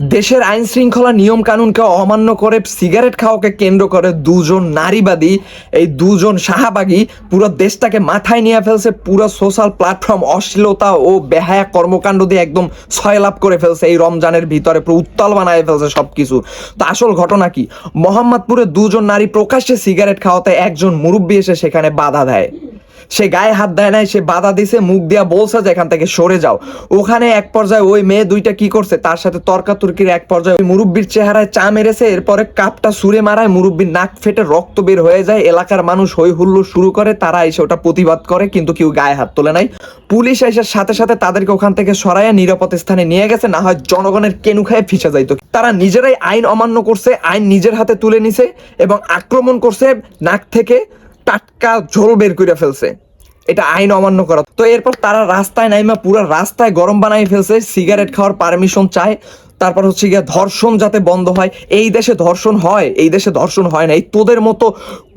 দেশের আইন শৃঙ্খলা নিয়ম কানুনকে অমান্য করে সিগারেট খাওয়াকে কেন্দ্র করে দুজন নারীবাদী, এই দুজন শাহাবাগী পুরো দেশটাকে মাথায় নিয়ে ফেলছে, পুরো সোশ্যাল প্ল্যাটফর্ম অশ্লীলতা ও বেহায়া কর্মকাণ্ড দিয়ে একদম ছয়লাভ করে ফেলছে, এই রমজানের ভিতরে পুরো উত্তাল বানায় ফেলছে সবকিছু। তো আসল ঘটনা কি? মোহাম্মদপুরে দুজন নারী প্রকাশ্যে সিগারেট খাওয়াতে একজন মুরব্বী এসে সেখানে বাধা দেয়। সে গায়ে হাত দেয় নাই, সে বাধা দিছে, মুখ দিয়া বলছে যে এখান থেকে সরে যাও। ওখানে এক পর্যায়ে ওই মেয়ে দুইটা কি করছে? তার সাথে তর্কাতর্কির এক পর্যায়ে ওই মুরব্বীর চেহারায় চা মেরেছে, এরপরে কাপটা সুরে মারায় মুরব্বীর নাক ফেটে রক্ত বের হয়ে যায়। এলাকার মানুষ হই হুল্লোড় শুরু করে, তারা এসে ওটা প্রতিবাদ করে, কিন্তু কেউ গায়ে হাত তোলে নাই। পুলিশ এসে সাথে সাথে তাদেরকে ওখান থেকে সরাইয়া নিরাপদ স্থানে নিয়ে গেছে, না হয় জনগণের কেনু খায় ফিসে যাইতো। তারা নিজেরাই আইন অমান্য করছে, আইন নিজের হাতে তুলে নিছে এবং আক্রমণ করছে, নাক থেকে টাটকা ঝোল বের করে ফেলছে। এটা আইন অমান্য করা। তো এরপর তারা রাস্তায় নাইমা পুরো রাস্তায় গরম বানাই ফেলছে, সিগারেট খাওয়ার পারমিশন চায়, তারপর হচ্ছে গিয়ে ধর্ষণ যাতে বন্ধ হয়। এই দেশে ধর্ষণ হয়, এই দেশে ধর্ষণ হয় না। এই তোদের মতো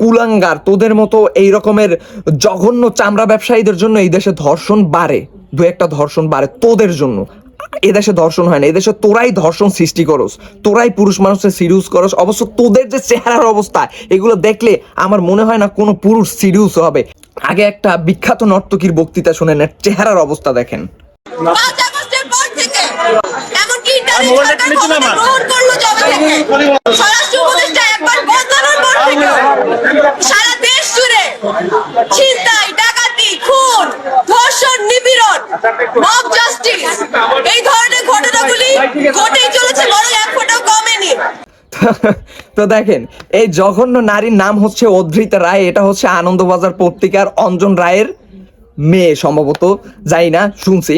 কুলাঙ্গার, তোদের মতো এই রকমের জঘন্য চামড়া ব্যবসায়ীদের জন্য এই দেশে ধর্ষণ বাড়ে। দু একটা ধর্ষণ বাড়ে তোদের জন্য। এদেশে ধর্ষণ হয় না এদেশে তোরাই ধর্ষণ সৃষ্টি করস, তোরাই পুরুষ মানুষের সিরিয়াস করস। অবশ্য তোদের যে চেহারার অবস্থা, এগুলো দেখলে আমার মনে হয় না কোনো পুরুষ সিরিয়াস হবে। আগে একটা বিখ্যাত নর্তকীর বক্তৃতা শুনেন এর চেহারার অবস্থা দেখেন। সারা দেশ জুড়ে ছিনতাই ডাকাতি খুন ধর্ষণ নিপীড়ন মব জাস্টিস এই ধরনের ঘটনাগুলি ঘটেই চলেছে বরং এক ফোঁটাও কমেনি। তো দেখেন, এই জঘন্য নারীর নাম হচ্ছে অধৃতা রায়, এটা হচ্ছে আনন্দবাজার পত্রিকার অঞ্জন রায়ের মেয়ে সম্ভবত যাই না, শুনছি।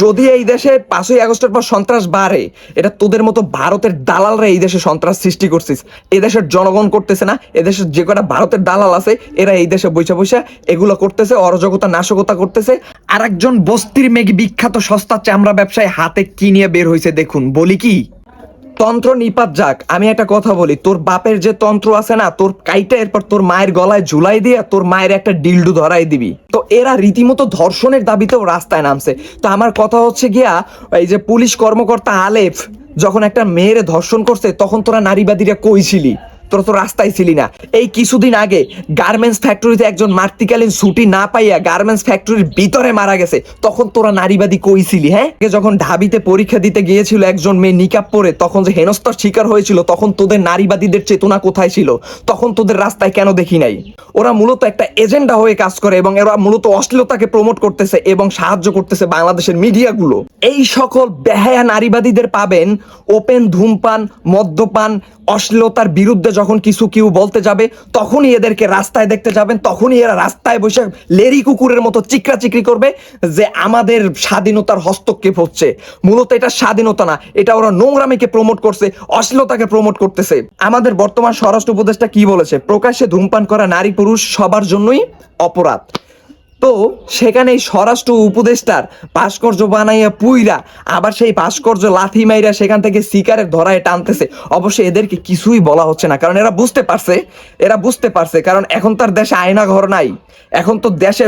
যদি এই দেশে পাঁচই আগস্টের পর সন্ত্রাস বাড়ে, এটা তোদের মতো ভারতের দালালরা এই দেশে সন্ত্রাস সৃষ্টি করছিস। এদেশের জনগণ করতেছে না এদেশের যে কটা ভারতের দালাল আছে, এরা এই দেশে বৈশা বৈশা এগুলো করতেছে, অরাজকতা, নাশকতা করতেছে। আর একজন বস্তির মেঘ বিখ্যাত সস্তা চামড়া ব্যবসায়ী হাতে কি নিয়ে বের হয়েছে দেখুন, বলি কি? তন্ত্র নিপাত যাক, আমি একটা কথা বলি, তোর বাপের যে তন্ত্র আছে না, তোর কাইটা এরপর তোর মায়ের গলায় ঝুলাই দিয়ে তোর মায়ের একটা ডিল্ডু ধরাই দিবি। তো এরা রীতিমতো ধর্ষণের দাবিতেও রাস্তায় নামছে। তো আমার কথা হচ্ছে গিয়া, এই যে পুলিশ কর্মকর্তা আলেফ, যখন একটা মেয়ের ধর্ষণ করছে, তখন তোরা নারীবাদীরা কইছিলি তোরা তো রাস্তায় ছিলি না। এই কিছুদিন আগে গার্মেন্টস ফ্যাক্টরিতে একজন মাতৃকালীন ছুটি না পাইয়া গার্মেন্টস ফ্যাক্টরির ভিতরে মারা গেছে। তখন তোরা নারীবাদী কইছিলি হ্যাঁ? যখন ঢাবিতে পরীক্ষা দিতে গিয়েছিল একজন মেয়ে নিকাপ পরে, তখন যে হেনস্থার শিকার হয়েছিল, তখন তোদের নারীবাদীদের চেতনা কোথায় ছিল? তখন তোদের রাস্তায় কেন দেখি নাই? ওরা মূলত একটা এজেন্ডা হয়ে কাজ করে এবং এরা মূলত অশ্লীলতাকে প্রমোট করতেছে এবং সাহায্য করতেছে বাংলাদেশের মিডিয়াগুলো। এই সকল বেহায়া নারীবাদীদের পাবেন ওপেন ধূমপান, মদ্যপান, অশ্লীলতার বিরুদ্ধে যখন কিছু কেউ বলতে যাবে, তখনই এদেরকে রাস্তায় দেখতে যাবেন, তখনই এরা রাস্তায় বসে লেরি কুকুরের মতো চিকরা চিকরি করবে যে আমাদের স্বাধীনতার হস্তক্ষেপ হচ্ছে। মূলত এটা স্বাধীনতা না, এটা ওরা নোংরামিকে প্রমোট করছে, অশ্লীলতাকে প্রমোট করতেছে। আমাদের বর্তমান স্বরাষ্ট্র উপদেশটা কি বলেছে? প্রকাশ্যে ধূমপান করা নারী পুরুষ সবার জন্যই অপরাধ। তো সেখানে স্বরাষ্ট্র উপদেষ্টার ভাস্কর্য বানাইয়া পুইরা আবার সেই ভাস্কর্য লাথি মাইরা সেখান থেকে শিকারের ধরায় টানতেছে। অবশ্যই এদেরকে কিছুই বলা হচ্ছে না, কারণ এরা বুঝতে পারছে, এরা বুঝতে পারছে, কারণ এখন তার দেশে আয়না ঘর নাই। এখন তো দেশে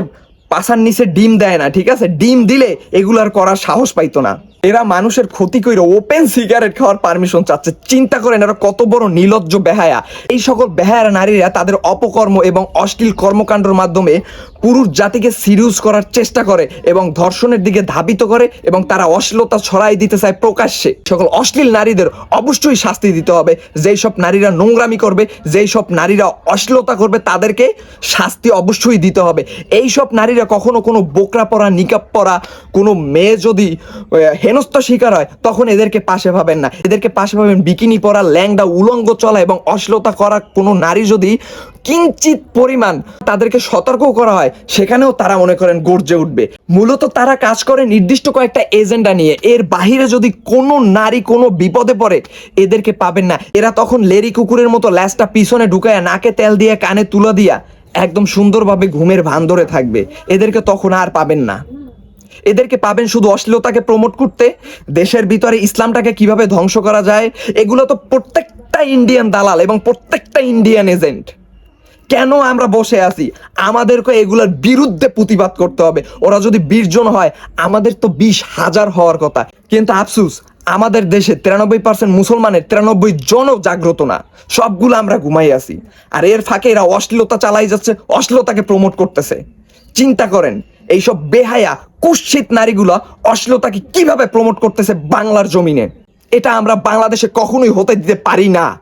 পাশার নিচে ডিম দেয় না, ঠিক আছে? ডিম দিলে এগুলো আর করার সাহস পাইতো না। এরা মানুষের ক্ষতি করে ওপেন সিগারেট খাওয়ার পারমিশন চাচ্ছে। চিন্তা করেন এরা কত বড় নিলজ্জ বেহায়া। এই সকল বেহায়া নারীরা তাদের অপকর্ম এবং অশ্লীল কর্মকাণ্ডের মাধ্যমে পুরুষ জাতিকে সিরিয়াস করার চেষ্টা করে এবং ধর্ষণের দিকে ধাবিত করে এবং তারা অশ্লীলতা ছড়াই দিতে চায় প্রকাশ্যে। সকল অশ্লীল নারীদের অবশ্যই শাস্তি দিতে হবে। যেই সব নারীরা নোংরামি করবে, যেই সব নারীরা অশ্লীলতা করবে, তাদেরকে শাস্তি অবশ্যই দিতে হবে। এই সব নারীরা কখনো কোনো বোকরা পরা নিকাপ পরা, কোনো মেয়ে যদি হেনস্থ শিকার হয়, তখন এদেরকে পাশে ভাবেন না। এদেরকে পাশে ভাবেন বিকিনি পরা, ল্যাংডা, উলঙ্গ চলা এবং অশ্লীলতা করা কোনো নারী যদি কিঞ্চিত পরিমাণ তাদেরকে সতর্ক করা হয়, সেখানেও তারা মনে করেন গর্জে উঠবে। মূলত তারা কাজ করে নির্দিষ্ট কয়েকটা এজেন্ডা নিয়ে। এর বাহিরে যদি কোনো নারী কোনো বিপদে পড়ে, এদেরকে পাবেন না। এরা তখন লেরি কুকুরের মতো ল্যাসটা পিছনে ঢুকায়, নাকে তেল দিয়ে, কানে তুলা দিয়া একদম সুন্দরভাবে ঘুমের ভান ধরে থাকবে। এদেরকে তখন আর পাবেন না। এদেরকে পাবেন শুধু অশ্লীলতাকে প্রমোট করতে। দেশের ভিতরে ইসলামটাকে কীভাবে ধ্বংস করা যায়, এগুলো তো প্রত্যেকটা ইন্ডিয়ান দালাল এবং প্রত্যেকটা ইন্ডিয়ান এজেন্ট কেন আমরা বসে আছি? আমাদেরকে এগুলোর বিরুদ্ধে প্রতিবাদ করতে হবে। ওরা যদি বিশ জন হয়, আমাদের তো বিশ হাজার হওয়ার কথা। কিন্তু আফসুস আমাদের দেশে তিরানব্বই পার্সেন্ট মুসলমানের তিরানব্বই জনও জাগ্রত না। সবগুলো আমরা ঘুমাই আছি। আর এর ফাঁকে এরা অশ্লীলতা চালাই যাচ্ছে, অশ্লীলতাকে প্রমোট করতেছে। চিন্তা করেন, এইসব বেহায়া কুশ্চিত নারীগুলা অশ্লীলতাকে কীভাবে প্রমোট করতেছে বাংলার জমিনে? এটা আমরা বাংলাদেশে কখনোই হতে দিতে পারি না।